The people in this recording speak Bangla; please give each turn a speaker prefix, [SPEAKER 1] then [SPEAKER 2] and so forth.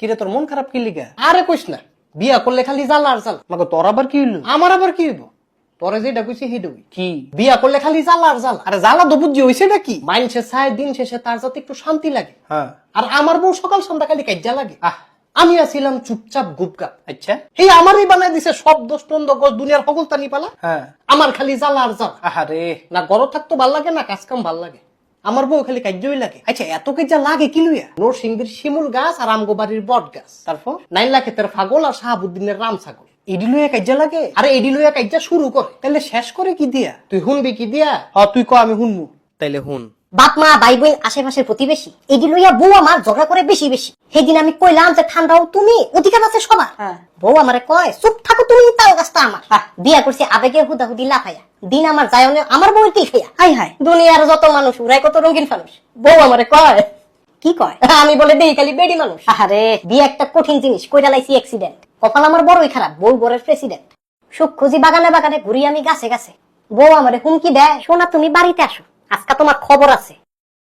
[SPEAKER 1] কিরে তোর মন খারাপ কি লিগা?
[SPEAKER 2] আরে কইস না। বিয়া করলে খালি জ্বালা আর জ্বালা।
[SPEAKER 1] আমাকে তোর আবার কি হইল?
[SPEAKER 2] আমার আবার কি হইব? পরে যেটা কইছি হেডে হই
[SPEAKER 1] কি?
[SPEAKER 2] বিয়া করলে খালি জ্বালা আর জ্বালা।
[SPEAKER 1] আরে জ্বালা তো বুঝছি হইছে এটা কি
[SPEAKER 2] মাইনসে চায় দিন শেষে তার যাতে একটু শান্তি লাগে।
[SPEAKER 1] হ্যাঁ।
[SPEAKER 2] আর আমার বউ সকাল সন্ধ্যা খালি কাজ্জা লাগে।
[SPEAKER 1] আহ।
[SPEAKER 2] আমি আছিলাম চুপচাপ গুপগাপ।
[SPEAKER 1] আচ্ছা।
[SPEAKER 2] এই আমারই বানাই দিছে সব দোষ টন্দ গছ দুনিয়ার সকল তানি পালা
[SPEAKER 1] হ্যাঁ।
[SPEAKER 2] আমার খালি জ্বালা আর জ্বালা।
[SPEAKER 1] আহারে।
[SPEAKER 2] না গরম থাকতো ভালো লাগে না কাজ কাম ভালো লাগে। আমার বউ খালি কাজই লাগে।
[SPEAKER 1] আচ্ছা এত কে যা লাগে কি লইয়া?
[SPEAKER 2] নরসিংদীর শিমুল গাছ আর আমগো বাড়ির বট গাছ।
[SPEAKER 1] তারপর
[SPEAKER 2] নাইলা তার ফাগল আর শাহাবুদ্দিনের রাম ছাগল।
[SPEAKER 1] এডি লইয়া কাজা লাগে?
[SPEAKER 2] আরে, এডি লইয়া কাজ্যা শুরু করে।
[SPEAKER 1] তাহলে শেষ করে কি দিয়া?
[SPEAKER 2] তুই শুনবি কি দিয়া?
[SPEAKER 1] হ, তুই ক, আমি শুনব তাইলে শুন
[SPEAKER 3] বাপ মা ভাই বোন আশেপাশের প্রতিবেশী এটি লইয়া বউ আমার ঝগড়া করে বেশি বেশি। সেদিন আমি কইলাম যে ঠান্ডাও তুমি অধিকার আছে সবার।
[SPEAKER 1] হ্যাঁ।
[SPEAKER 3] বউ আমারে কয় চুপ থাকো তুমি তাও গাছটা আমার। বিয়া করছি আবেগে হুদাহুদি লাফাইয়া। দিন আমার যায়নে আমার বউয়ের তিল খাইয়া? হাই হাই। দুনিয়ার যত মানুষ উড়াই কত রঙিন মানুষ। বউ আমারে কয় কি কয়? আমি বলে দেই খালি বেডি মানুষ। আরে বিয়ে একটা কঠিন জিনিস কইরা লাইছি অ্যাক্সিডেন্ট কপাল আমার বড়ই খারাপ বউ বরের প্রেসিডেন্ট সুখ খুঁজি বাগানে বাগানে ঘুরি আমি গাছে গাছে। বউ আমারে হুমকি দেয় শোনা তুমি বাড়িতে আসো। আজকে তোমার খবর আছে।